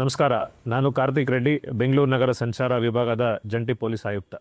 ನಮಸ್ಕಾರ, ನಾನು ಕಾರ್ತಿಕ್ ರೆಡ್ಡಿ, ಬೆಂಗಳೂರು ನಗರ ಸಂಚಾರ ವಿಭಾಗದ ಜಂಟಿ ಪೊಲೀಸ್ ಆಯುಕ್ತ.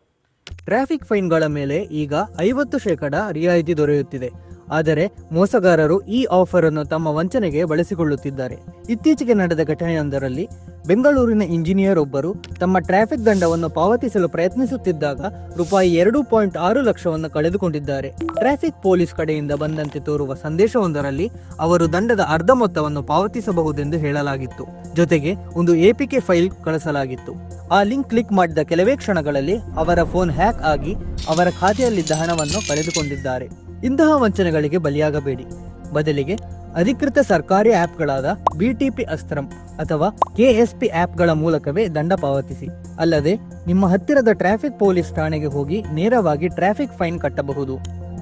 ಟ್ರಾಫಿಕ್ ಫೈನ್ಗಳ ಮೇಲೆ ಈಗ ಐವತ್ತು ಶೇಕಡ ರಿಯಾಯಿತಿ ದೊರೆಯುತ್ತಿದೆ. ಆದರೆ ಮೋಸಗಾರರು ಈ ಆಫರ್ ಅನ್ನು ತಮ್ಮ ವಂಚನೆಗೆ ಬಳಸಿಕೊಳ್ಳುತ್ತಿದ್ದಾರೆ. ಇತ್ತೀಚೆಗೆ ನಡೆದ ಘಟನೆಯೊಂದರಲ್ಲಿ ಬೆಂಗಳೂರಿನ ಇಂಜಿನಿಯರ್ ಒಬ್ಬರು ತಮ್ಮ ಟ್ರಾಫಿಕ್ ದಂಡವನ್ನು ಪಾವತಿಸಲು ಪ್ರಯತ್ನಿಸುತ್ತಿದ್ದಾಗ ರೂಪಾಯಿ ಎರಡು ಪಾಯಿಂಟ್ ಆರು ಲಕ್ಷವನ್ನು ಕಳೆದುಕೊಂಡಿದ್ದಾರೆ. ಟ್ರಾಫಿಕ್ ಪೊಲೀಸ್ ಕಡೆಯಿಂದ ಬಂದಂತೆ ತೋರುವ ಸಂದೇಶವೊಂದರಲ್ಲಿ ಅವರು ದಂಡದ ಅರ್ಧ ಮೊತ್ತವನ್ನು ಪಾವತಿಸಬಹುದೆಂದು ಹೇಳಲಾಗಿತ್ತು. ಜೊತೆಗೆ ಒಂದು ಎಪಿಕೆ ಫೈಲ್ ಕಳಿಸಲಾಗಿತ್ತು. ಆ ಲಿಂಕ್ ಕ್ಲಿಕ್ ಮಾಡಿದ ಕೆಲವೇ ಕ್ಷಣಗಳಲ್ಲಿ ಅವರ ಫೋನ್ ಹ್ಯಾಕ್ ಆಗಿ ಅವರ ಖಾತೆಯಲ್ಲಿದ್ದ ಹಣವನ್ನು ಕಳೆದುಕೊಂಡಿದ್ದಾರೆ. ಇಂತಹ ವಂಚನೆಗಳಿಗೆ ಬಲಿಯಾಗಬೇಡಿ. ಬದಲಿಗೆ ಅಧಿಕೃತ ಸರ್ಕಾರಿ ಆ್ಯಪ್ಗಳಾದ ಬಿಟಿಪಿ ಅಸ್ತ್ರಂ ಅಥವಾ ಕೆಎಸ್ಪಿ ಆ್ಯಪ್ಗಳ ಮೂಲಕವೇ ದಂಡ ಪಾವತಿಸಿ. ಅಲ್ಲದೆ, ನಿಮ್ಮ ಹತ್ತಿರದ ಟ್ರಾಫಿಕ್ ಪೊಲೀಸ್ ಠಾಣೆಗೆ ಹೋಗಿ ನೇರವಾಗಿ ಟ್ರಾಫಿಕ್ ಫೈನ್ ಕಟ್ಟಬಹುದು.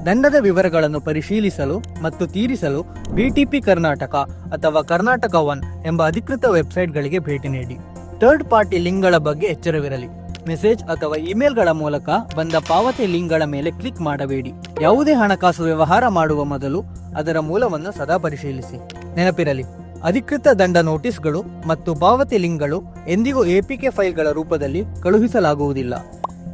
ದಂಡದ ವಿವರಗಳನ್ನು ಪರಿಶೀಲಿಸಲು ಮತ್ತು ತೀರಿಸಲು ಬಿಟಿಪಿ ಕರ್ನಾಟಕ ಅಥವಾ ಕರ್ನಾಟಕ ಒನ್ ಎಂಬ ಅಧಿಕೃತ ವೆಬ್ಸೈಟ್ಗಳಿಗೆ ಭೇಟಿ ನೀಡಿ. ಥರ್ಡ್ ಪಾರ್ಟಿ ಲಿಂಕ್ಗಳ ಬಗ್ಗೆ ಎಚ್ಚರವಿರಲಿ. ಮೆಸೇಜ್ ಅಥವಾ ಇಮೇಲ್ಗಳ ಮೂಲಕ ಬಂದ ಪಾವತಿ ಲಿಂಕ್ಗಳ ಮೇಲೆ ಕ್ಲಿಕ್ ಮಾಡಬೇಡಿ. ಯಾವುದೇ ಹಣಕಾಸು ವ್ಯವಹಾರ ಮಾಡುವ ಮೊದಲು ಅದರ ಮೂಲವನ್ನು ಸದಾ ಪರಿಶೀಲಿಸಿ. ನೆನಪಿರಲಿ, ಅಧಿಕೃತ ದಂಡ ನೋಟಿಸ್ಗಳು ಮತ್ತು ಪಾವತಿ ಲಿಂಕ್ಗಳು ಎಂದಿಗೂ ಎಪಿಕೆ ಫೈಲ್ಗಳ ರೂಪದಲ್ಲಿ ಕಳುಹಿಸಲಾಗುವುದಿಲ್ಲ.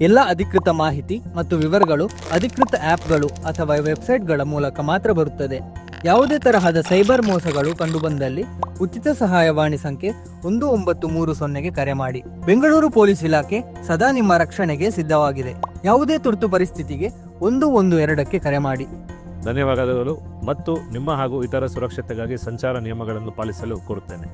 ಎಲ್ಲ ಅಧಿಕೃತ ಮಾಹಿತಿ ಮತ್ತು ವಿವರಗಳು ಅಧಿಕೃತ ಆ್ಯಪ್ಗಳು ಅಥವಾ ವೆಬ್ಸೈಟ್ಗಳ ಮೂಲಕ ಮಾತ್ರ ಬರುತ್ತದೆ. ಯಾವುದೇ ತರಹದ ಸೈಬರ್ ಮೋಸಗಳು ಕಂಡುಬಂದಲ್ಲಿ ಉಚಿತ ಸಹಾಯವಾಣಿ ಸಂಖ್ಯೆ ಒಂದು ಒಂಬತ್ತು ಮೂರು ಸೊನ್ನೆಗೆ ಕರೆ ಮಾಡಿ. ಬೆಂಗಳೂರು ಪೊಲೀಸ್ ಇಲಾಖೆ ಸದಾ ನಿಮ್ಮ ರಕ್ಷಣೆಗೆ ಸಿದ್ಧವಾಗಿದೆ. ಯಾವುದೇ ತುರ್ತು ಪರಿಸ್ಥಿತಿಗೆ ಒಂದು ಒಂದು ಎರಡಕ್ಕೆ ಕರೆ ಮಾಡಿ. ಧನ್ಯವಾದಗಳು ಮತ್ತು ನಿಮ್ಮ ಹಾಗೂ ಇತರ ಸುರಕ್ಷತೆಗಾಗಿ ಸಂಚಾರ ನಿಯಮಗಳನ್ನು ಪಾಲಿಸಲು ಕೋರುತ್ತೇನೆ.